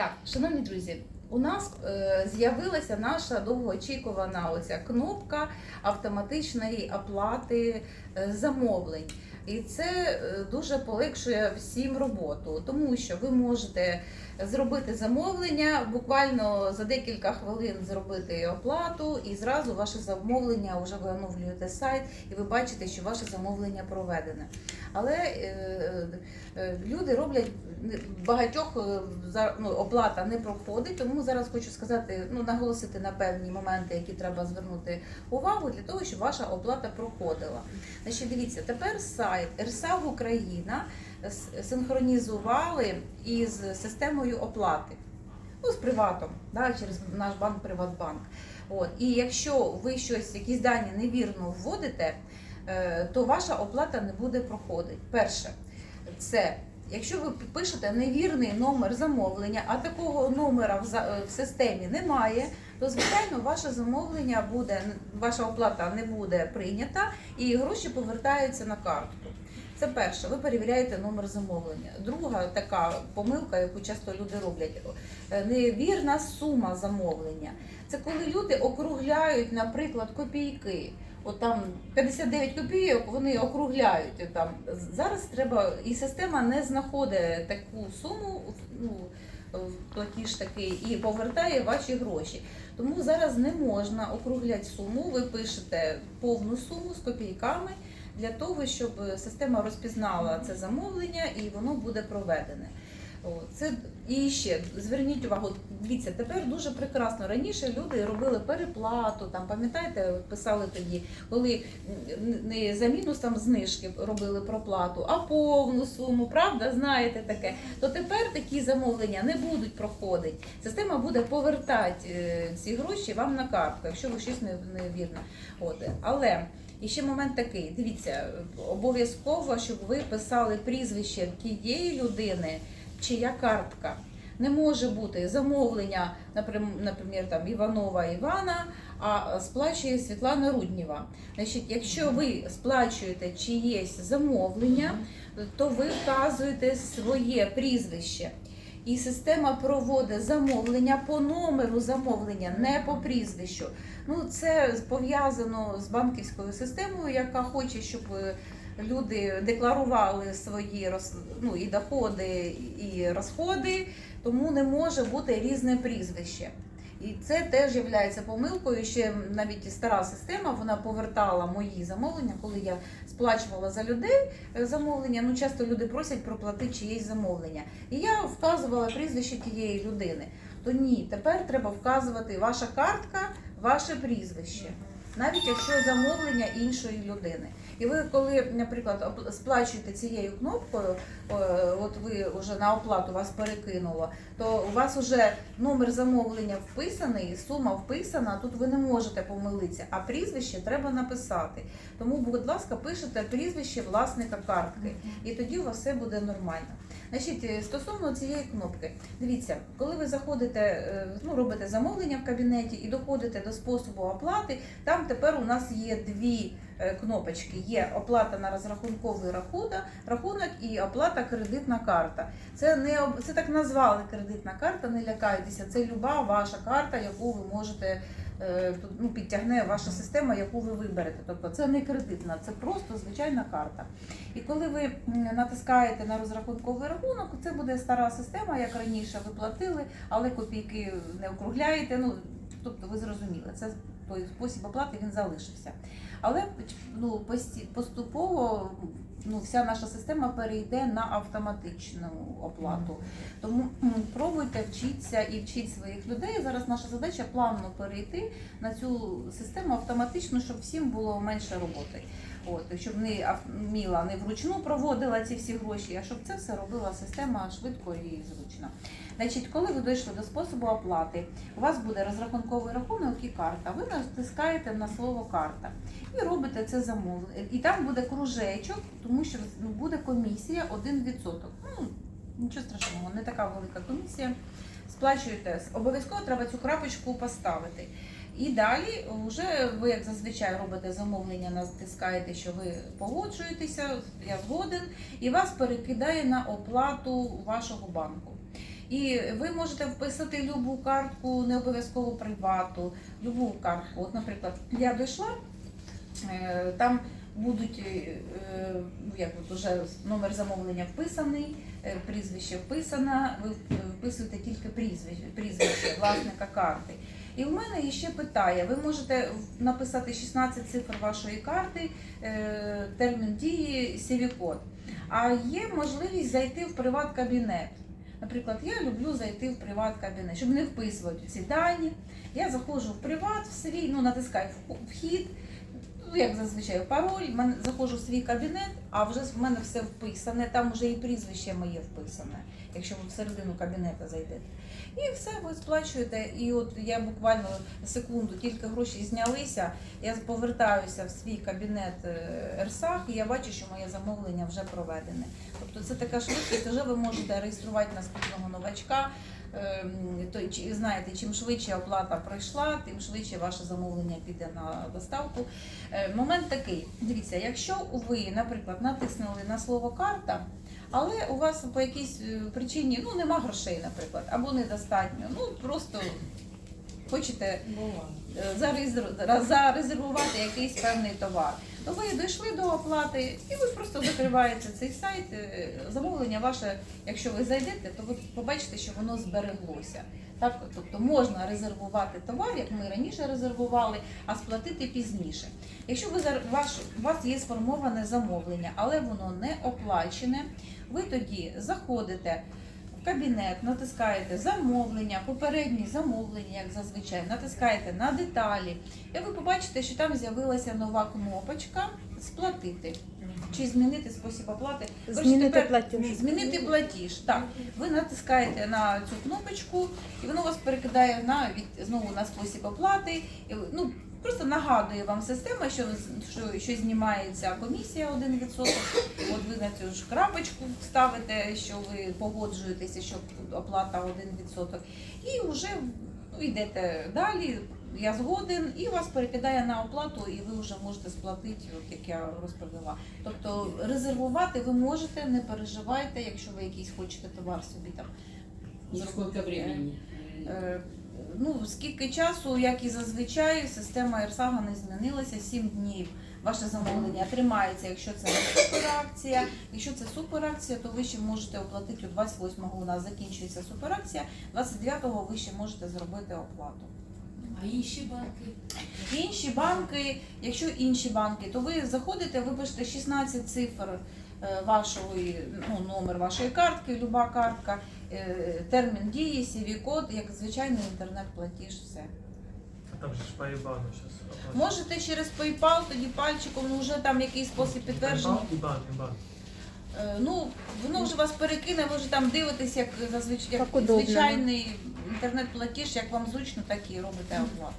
Так, шановні друзі, у нас е, з'явилася наша довгоочікувана оця кнопка автоматичної оплати е, замовлень. І це е, дуже полегшує всім роботу, тому що ви можете зробити замовлення, буквально за декілька хвилин зробити оплату, і зразу ваше замовлення вже ви оновлюєте сайт, і ви бачите, що ваше замовлення проведене. Але е, е, люди роблять багатьох ну, оплата не проходить, тому зараз хочу сказати, ну наголосити на певні моменти, які треба звернути увагу для того, щоб ваша оплата проходила. Значить, дивіться, тепер сайт РСАГ Україна синхронізували із системою оплати. Ну, з приватом, да, через наш банк Приватбанк. От. І якщо ви щось, якісь дані невірно вводите, е, то ваша оплата не буде проходити. Перше, це якщо ви пишете невірний номер замовлення, а такого номера в, за- е, системі немає, то звичайно ваше замовлення буде, ваша оплата не буде прийнята і гроші повертаються на картку. Це перше, ви перевіряєте номер замовлення. Друга така помилка, яку часто люди роблять, е, невірна сума замовлення. Це коли люди округляють, наприклад, копійки. От там 59 копійок вони округляють. Там зараз треба, і система не знаходить таку суму, ну платіж такий, і повертає ваші гроші. Тому зараз не можна округляти суму. Ви пишете повну суму з копійками для того, щоб система розпізнала це замовлення і воно буде проведене. Це і ще зверніть увагу. Дивіться, тепер дуже прекрасно. Раніше люди робили переплату. Там пам'ятаєте, писали тоді, коли не за мінус там знижки робили проплату, а повну суму. Правда, знаєте таке. То тепер такі замовлення не будуть проходити. Система буде повертати е, ці гроші вам на картку, якщо ви щось не, не вірно. От але. І ще момент такий: дивіться, обов'язково, щоб ви писали прізвище тієї людини, чия картка. Не може бути замовлення, наприклад, там Іванова Івана, а сплачує Світлана Руднєва. Значить, якщо ви сплачуєте чиєсь замовлення, то ви вказуєте своє прізвище. І система проводить замовлення по номеру замовлення, не по прізвищу. Ну, це пов'язано з банківською системою, яка хоче, щоб е, люди декларували свої ну, і доходи, і розходи, тому не може бути різне прізвище. І це теж є помилкою. Ще навіть стара система вона повертала мої замовлення, коли я сплачувала за людей е, замовлення. Ну часто люди просять проплатити чиєсь замовлення. І я вказувала прізвище тієї людини. То ні, тепер треба вказувати ваша картка, ваше прізвище, навіть якщо замовлення іншої людини. І ви, коли, наприклад, сплачуєте цією кнопкою, е, от ви вже на оплату вас перекинуло, то у вас вже номер замовлення вписаний, сума вписана, тут ви не можете помилитися, а прізвище треба написати. Тому, будь ласка, пишете прізвище власника картки, і тоді у вас все буде нормально. Значить, е, стосовно цієї кнопки, дивіться, коли ви заходите, е, ну робите замовлення в кабінеті і доходите до способу оплати, там тепер у нас є дві е, кнопочки: є оплата на розрахунковий рахунок, рахунок і оплата кредитна карта. Це не це так назвали кредитна карта, не лякайтеся. Це люба ваша карта, яку ви можете ну, підтягне ваша система, яку ви виберете. Тобто це не кредитна, це просто звичайна карта. І коли ви натискаєте на розрахунковий рахунок, це буде стара система, як раніше ви платили, але копійки не округляєте. Ну тобто ви зрозуміли, це спосіб оплати він залишився. Але ну, поступово ну, вся наша система перейде на автоматичну оплату. Тому пробуйте вчитися і вчіть своїх людей. Зараз наша задача плавно перейти на цю систему автоматично, щоб всім було менше роботи. От, щоб не Міла не вручну проводила ці всі гроші, а щоб це все робила система швидко і зручно. Значить, коли ви дійшли до способу оплати, у вас буде розрахунковий рахунок і карта. Ви натискаєте на слово карта і робите це замовлення. І там буде кружечок, тому що ну, буде комісія 1%. Ну, нічого страшного, не така велика комісія. Сплачуєте. Обов'язково треба цю крапочку поставити. І далі вже ви, як зазвичай, робите замовлення, натискаєте, що ви погоджуєтеся, я згоден, і вас перекидає на оплату вашого банку. І ви можете вписати любу картку, не обов'язково привату, любу картку. От, наприклад, я дійшла, е, там будуть е, ну, як от уже номер замовлення вписаний, е, прізвище вписано, ви вписуєте тільки прізвище, прізвище власника карти. І в мене ще питає: ви можете написати 16 цифр вашої карти, е, термін дії, CV-код. А є можливість зайти в приват-кабінет. Наприклад, я люблю зайти в приват-кабінет, щоб не вписувати ці дані. Я заходжу в приват, в свій, ну натискаю вхід, ну як зазвичай пароль, мен- заходжу в свій кабінет, а вже в мене все вписане, там вже і прізвище моє вписане, якщо ви всередину кабінету зайдете. І все, ви сплачуєте. І от я буквально секунду, тільки гроші знялися, я повертаюся в свій кабінет е, Ерсах, і я бачу, що моє замовлення вже проведене. Тобто це така швидкість, вже ви можете реєструвати наступного новачка. Ем, То знаєте, чим швидше оплата пройшла, тим швидше ваше замовлення піде на доставку. Е, Момент такий: дивіться, якщо ви, наприклад, натиснули на слово карта. Але у вас по якійсь е, причині ну нема грошей, наприклад, або недостатньо. Ну просто хочете е, зарезервувати якийсь певний товар. То ви дійшли до оплати, і ви просто закриваєте цей сайт. е, Замовлення ваше, якщо ви зайдете, то ви побачите, що воно збереглося. Так, тобто можна резервувати товар, як ми раніше резервували, а сплатити пізніше. Якщо ви ваш, у вас є сформоване замовлення, але воно не оплачене, ви тоді заходите кабінет, натискаєте замовлення, попередні замовлення, як зазвичай, натискаєте на деталі, і ви побачите, що там з'явилася нова кнопочка Сплатити чи змінити спосіб оплати. Змінити тепер- платіж. Змінити платіж. Так, ви натискаєте на цю кнопочку, і воно вас перекидає на від знову на спосіб оплати. Ну просто нагадує вам система, що що, що знімається комісія 1%. От ви на цю ж крапочку ставите, що ви погоджуєтеся, що оплата 1%. І вже ну, йдете далі. Я згоден, і вас перекидає на оплату, і ви вже можете сплатити, от як я розповіла. Тобто резервувати ви можете, не переживайте, якщо ви якийсь хочете товар собі там. И сколько времени? Ну, скільки часу, як і зазвичай, система Ерсага не змінилася, 7 днів. Ваше замовлення тримається, якщо це не суперакція. Якщо це суперакція, то ви ще можете оплатити у 28-го у нас закінчується суперакція, 29-го ви ще можете зробити оплату. А інші банки? Інші банки, якщо інші банки, то ви заходите, ви пишете 16 цифр е, вашої, ну, номер вашої картки, люба картка, термін дії, CV-код, як звичайний інтернет-платіж, все. А там же ж поїбано зараз. Можете через PayPal, тоді пальчиком, ну вже там якийсь спосіб підтвердження. І бан, і бан. Е, Ну, воно вже вас перекине, ви вже там дивитесь, як зазвичай як удобно, звичайний інтернет-платіж, як вам зручно, так і робите оплату.